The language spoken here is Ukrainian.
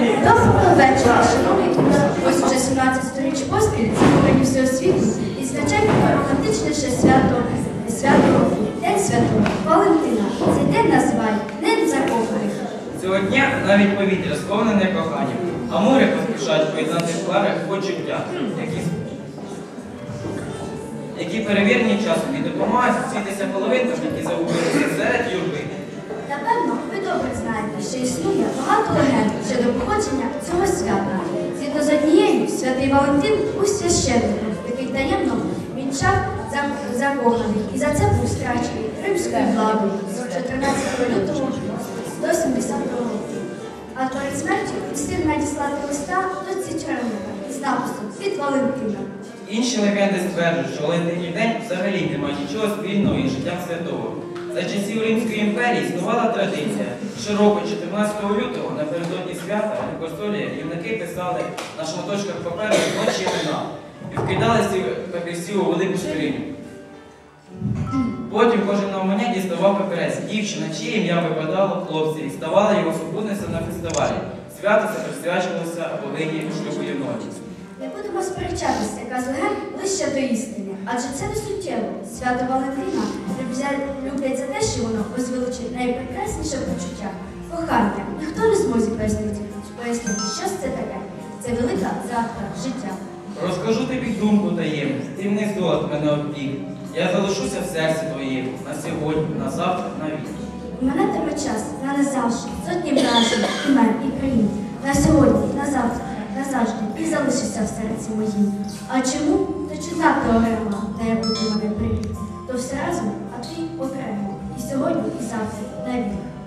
Доброго вечора, шановні друзі. Ось уже 17-річ поспіль захоплені всього світу і звичайно романтичніше свято, свято, День Святого Валентина. Цей день називають День закоханих. Цього дня навіть повітря сповнене коханням, а море поспішають поєднати в парах почуття, які які перевірені часом і допомагають зустрітися половинкам, які загубилися серед юрби. Напевно, ви добре знаєте, що існує щодо походження цього свята. Згідно з однією, святий Валентин був священником, який таємно вінчав за- закоханих і за це був страчений римською владою з 14 лютого до 70 року. А перед смертю встиг надіслати листа до Цічерника з написом від Валентина. Інші легенди стверджують, що Валентинів день взагалі не має нічого спільного із життям святого. За часів Римської імперії існувала традиція. Щороку, 14 лютого, напередодні свята на костолі юнаки писали на шматочках паперу ночі імена і вкидали ці папірці у велику скриню. Потім кожен навмання діставав папірець. Дівчина, чиє ім'я випадало хлопцеві, ставала його супутницею на фестивалі. Свято це присвячувалося богині шлюбу юноті. Не будемо сперечатися, яка з легенд ближче до істини, адже це не суттєво. Свято Валентина люблять- за те, що воно возвеличить найпрекрасніше почуття. Кохання. Ніхто не зможе пояснити, пояснити, що це таке. Це велика загадка життя. Розкажу тобі думку таємну, ти не здолат мене обтік. Я залишуся в серці твоєму на сьогодні, на завтра, на вік. У мене тебе час на назавжди, сотні вражень, імен і країн. На сьогодні, на завтра, назавжди і залишишся в серці моїм. А чому? То чи так теорема, на яку ти мене привів? То все разом, а чи і сьогодні, і завтра навіть.